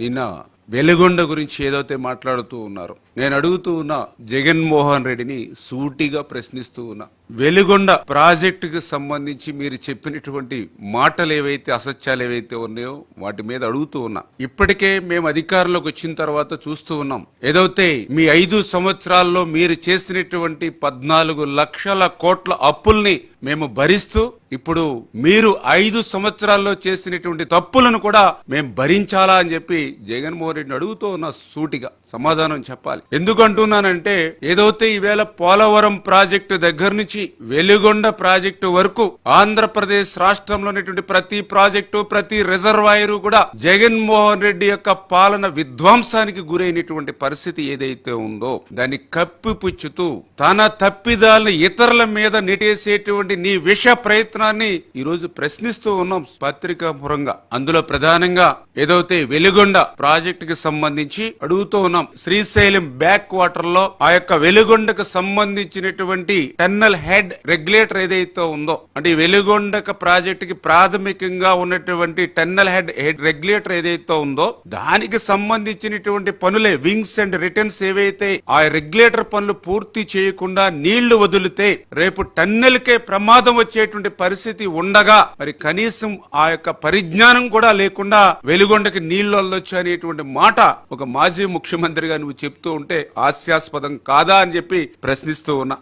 నిన్న వెలుగొండ గురించి ఏదైతే మాట్లాడుతూ ఉన్నారు నేను అడుగుతూ ఉన్న జగన్మోహన్ రెడ్డిని సూటిగా ప్రశ్నిస్తూ ఉన్నా. వెలుగొండ ప్రాజెక్టుకు సంబంధించి మీరు చెప్పినటువంటి మాటలు ఏవైతే అసత్యాలు ఏవైతే ఉన్నాయో వాటి మీద అడుగుతూ ఉన్నా. ఇప్పటికే మేము అధికారంలోకి వచ్చిన తర్వాత చూస్తూ ఉన్నాం. ఏదైతే మీ ఐదు సంవత్సరాల్లో మీరు చేసినటువంటి పద్నాలుగు లక్షల కోట్ల అప్పుల్ని మేము భరిస్తూ ఇప్పుడు మీరు ఐదు సంవత్సరాల్లో చేసినటువంటి తప్పులను కూడా మేము భరించాలా అని చెప్పి జగన్మోహన్ రెడ్డిని అడుగుతూ ఉన్న సూటిగా సమాధానం చెప్పాలి. ఎందుకంటున్నానంటే ఏదైతే ఈవేళ పోలవరం ప్రాజెక్టు దగ్గర నుంచి వెలుగొండ ప్రాజెక్టు వరకు ఆంధ్రప్రదేశ్ రాష్ట్రంలో ఉన్నటువంటి ప్రతి ప్రాజెక్టు ప్రతి రిజర్వాయరు కూడా జగన్మోహన్ రెడ్డి యొక్క పాలన విధ్వంసానికి గురైనటువంటి పరిస్థితి ఏదైతే ఉందో దాన్ని కప్పిపుచ్చుతూ తన తప్పిదాలను ఇతరుల మీద నెట్టేసేటువంటి నీ విష ప్రయత్నం ఈ ఈరోజు ప్రశ్నిస్తూ ఉన్నాం. పత్రికా మురంగా. అందులో ప్రధానంగా ఏదైతే వెలుగొండ ప్రాజెక్ట్కి సంబంధించి అడుగుతూ ఉన్నాం శ్రీశైలం బ్యాక్ వాటర్లో ఆ యొక్క వెలుగొండకు సంబంధించినటువంటి టన్నల్ హెడ్ రెగ్యులేటర్ ఏదైతే ఉందో అంటే వెలుగొండక ప్రాజెక్ట్కి ప్రాథమికంగా ఉన్నటువంటి టన్నల్ హెడ్ హెడ్ రెగ్యులేటర్ ఏదైతే ఉందో దానికి సంబంధించినటువంటి పనులే వింగ్స్ అండ్ రిటర్న్స్ ఏవైతే ఆ రెగ్యులేటర్ పనులు పూర్తి చేయకుండా నీళ్ళు వదిలితే రేపు టన్నెల్కే ప్రమాదం వచ్చేటువంటి పరిస్థితి ఉండగా మరి కనీసం ఆ యొక్క పరిజ్ఞానం కూడా లేకుండా వెలుగు వెలుగొండకి నీళ్ళు వదలొచ్చు అనేటువంటి మాట ఒక మాజీ ముఖ్యమంత్రిగా నువ్వు చెప్తూ ఉంటే హాస్యాస్పదం కాదా అని చెప్పి ప్రశ్నిస్తూ ఉన్నా.